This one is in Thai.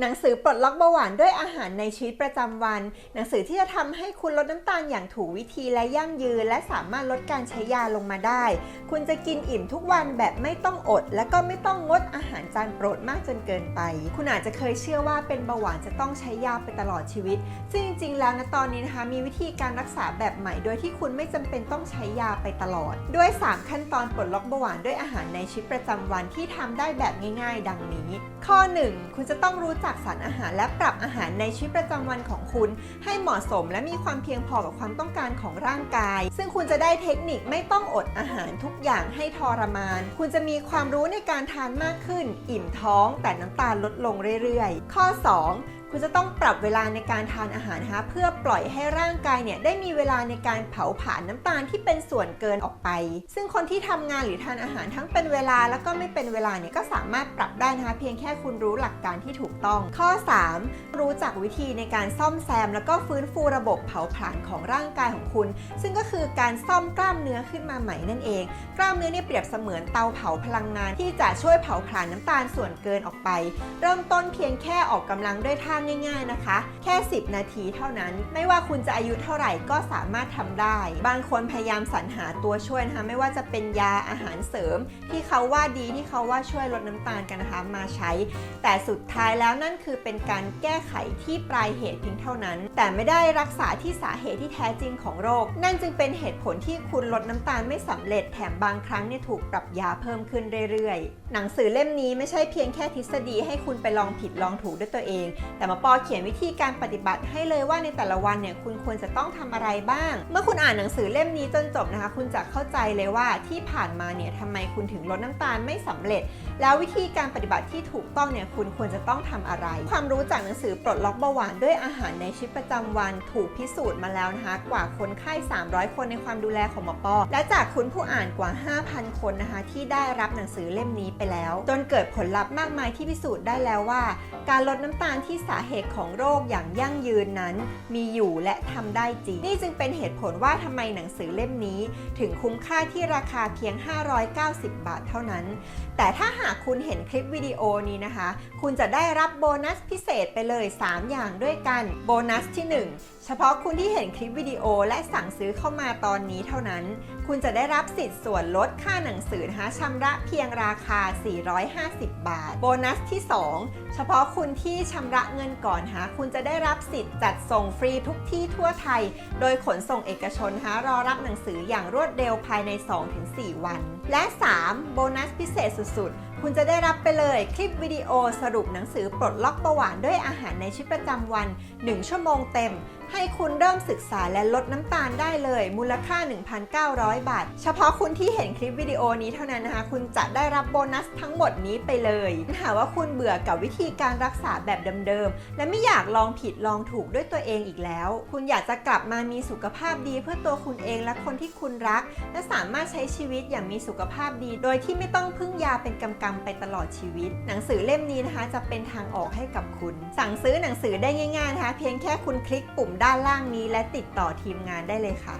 หนังสือปลดล็อกเบาหวานด้วยอาหารในชีวิตประจำวัน หนังสือที่จะทำให้คุณลดน้ำตาลอย่างถูกวิธีและยั่งยืน และสามารถลดการใช้ยาลงมาได้ คุณจะกินอิ่มทุกวันแบบไม่ต้องอด และก็ไม่ต้องงดอาหารจานโปรดมากจนเกินไป คุณอาจจะเคยเชื่อว่าเป็นเบาหวานจะต้องใช้ยาไปตลอดชีวิต ซึ่งจริงๆ แล้วนะตอนนี้นะคะมีวิธีการรักษาแบบใหม่ โดยที่คุณไม่จำเป็นต้องใช้ยาไปตลอด ด้วย 3 ขั้นตอนปลดล็อกเบาหวานด้วยอาหารในชีวิตประจำวันที่ทำได้แบบง่าย ๆ ดังนี้ ข้อ 1 คุณจะต้องรู้จักสารอาหารและปรับอาหารในชีวิตประจำวันของคุณ ให้เหมาะสมและมีความเพียงพอกับความต้องการของร่างกาย ซึ่งคุณจะได้เทคนิคไม่ต้องอดอาหารทุกอย่างให้ทรมาน คุณจะมีความรู้ในการทานมากขึ้น อิ่มท้องแต่น้ำตาลลดลงเรื่อยๆ ข้อ 2 คุณจะต้องปรับเวลาในการทานอาหารนะคะเพื่อปล่อยให้ร่างกายเนี่ยได้มีเวลาในการเผาผลาญน้ำตาลที่เป็นส่วนเกินออกไป ซึ่งคนที่ทำงานหรือทานอาหารทั้งเป็นเวลาแล้วก็ไม่เป็นเวลาเนี่ยก็สามารถปรับได้นะคะเพียงแค่คุณรู้หลักการที่ถูกต้อง ข้อ 3 รู้จักวิธีในการซ่อมแซม แล้วก็ฟื้นฟูระบบเผาผลาญของร่างกายของคุณ ซึ่งก็คือการซ่อมกล้ามเนื้อขึ้นมาใหม่นั่นเอง กล้ามเนื้อเนี่ยเปรียบเสมือนเตาเผาพลังงาน ที่จะช่วยเผาผลาญน้ำตาลส่วนเกินออกไป เริ่มต้นเพียงแค่ออกกำลังด้วยท่าง่าย ๆนะคะ แค่ 10 นาทีเท่านั้น ไม่ว่าคุณจะอายุเท่าไหร่ก็สามารถทำได้ บางคนพยายามสรรหาตัวช่วยนะคะไม่ว่าจะเป็นยาอาหารเสริม ที่เขาว่าดีที่เขาว่าช่วยลดน้ำตาลกันนะคะมาใช้ แต่สุดท้ายแล้วนั่นคือเป็นการแก้ไขที่ปลายเหตุเพียงเท่านั้น แต่ไม่ได้รักษาที่สาเหตุที่แท้จริงของโรค นั่นจึงเป็นเหตุผลที่คุณลดน้ำตาลไม่สำเร็จแถมบางครั้งเนี่ยถูกปรับยาเพิ่มขึ้นเรื่อยๆ หนังสือเล่มนี้ไม่ใช่เพียงแค่ทฤษฎีให้คุณไปลองผิดลองถูกด้วยตัวเอง แต่มปอเขียนวิธีการปฏิบัติให้เลยว่าในแต่ละวันเนี่ยคุณควรจะต้องทำอะไรบ้าง เมื่อคุณอ่านหนังสือเล่มนี้จนจบนะคะ คุณจะเข้าใจเลยว่าที่ผ่านมาเนี่ยทำไมคุณถึงลดน้ำตาลไม่สำเร็จ แล้ววิธีการปฏิบัติที่ถูกต้องเนี่ยคุณควรจะต้องทำอะไร ความรู้จากหนังสือปลดล็อกเบาหวานด้วยอาหารในชีวิตประจำวันถูกพิสูจน์มาแล้วนะคะกว่าคนไข้ 300 คนในความดูแลของหมอปอและจากคุณผู้อ่านกว่า 5,000 คนนะคะ ที่ได้รับหนังสือเล่มนี้ไปแล้ว จนเกิดผลลัพธ์มากมายที่พิสูจน์ได้แล้วว่า การลดน้ำตาลที่สาเหตุของโรคอย่างยั่งยืนนั้น มีอยู่และทำได้จริง นี่จึงเป็นเหตุผลว่าทำไมหนังสือเล่มนี้ ถึงคุ้มค่าที่ราคาเพียง 590 บาทเท่านั้น แต่ถ้าหากคุณเห็นคลิปวิดีโอนี้นะคะ คุณจะได้รับโบนัสพิเศษไปเลย 3 อย่างด้วยกันโบนัสที่ 1เฉพาะคุณที่เห็นคลิปวิดีโอและสั่งซื้อเข้ามาตอนนี้เท่านั้น คุณจะได้รับสิทธิ์ส่วนลดค่าหนังสือนะคะชำระเพียงราคา 450 บาท โบนัสที่ 2 เฉพาะคุณที่ชำระเงินก่อนนะคุณจะได้รับสิทธิ์จัดส่งฟรีทุกที่ทั่วไทย โดยขนส่งเอกชนนะรอรับหนังสืออย่างรวดเร็วภายใน 2-4 วัน และ 3 โบนัสพิเศษสุดๆ คุณจะได้รับไปเลยคลิปวิดีโอสรุปหนังสือปลดล็อกประหวานด้วยอาหารในชีวิตประจำวัน 1 ชั่วโมงเต็ม ให้คุณเริ่มศึกษาและลดน้ำตาลได้เลย มูลค่า 1,900 บาท เฉพาะคุณที่เห็นคลิปวิดีโอนี้เท่านั้นนะคะ คุณจะได้รับโบนัสทั้งหมดนี้ไปเลยหากว่าคุณเบื่อกับวิธีการรักษาแบบเดิมๆ และไม่อยากลองผิดลองถูกด้วยตัวเองอีกแล้ว คุณอยากจะกลับมามีสุขภาพดีเพื่อตัวคุณเองและคนที่คุณรัก และสามารถใช้ชีวิตอย่างมีสุขภาพดี โดยที่ไม่ต้องพึ่งยาเป็นกำกำาไปตลอดชีวิต หนังสือเล่มนี้นะคะจะเป็นทางออกให้กับคุณ สั่งซื้อหนังสือได้ง่ายๆนะคะ เพียงแค่คุณคลิกปุ่มด้านล่างนี้ และติดต่อทีมงานได้เลยค่ะ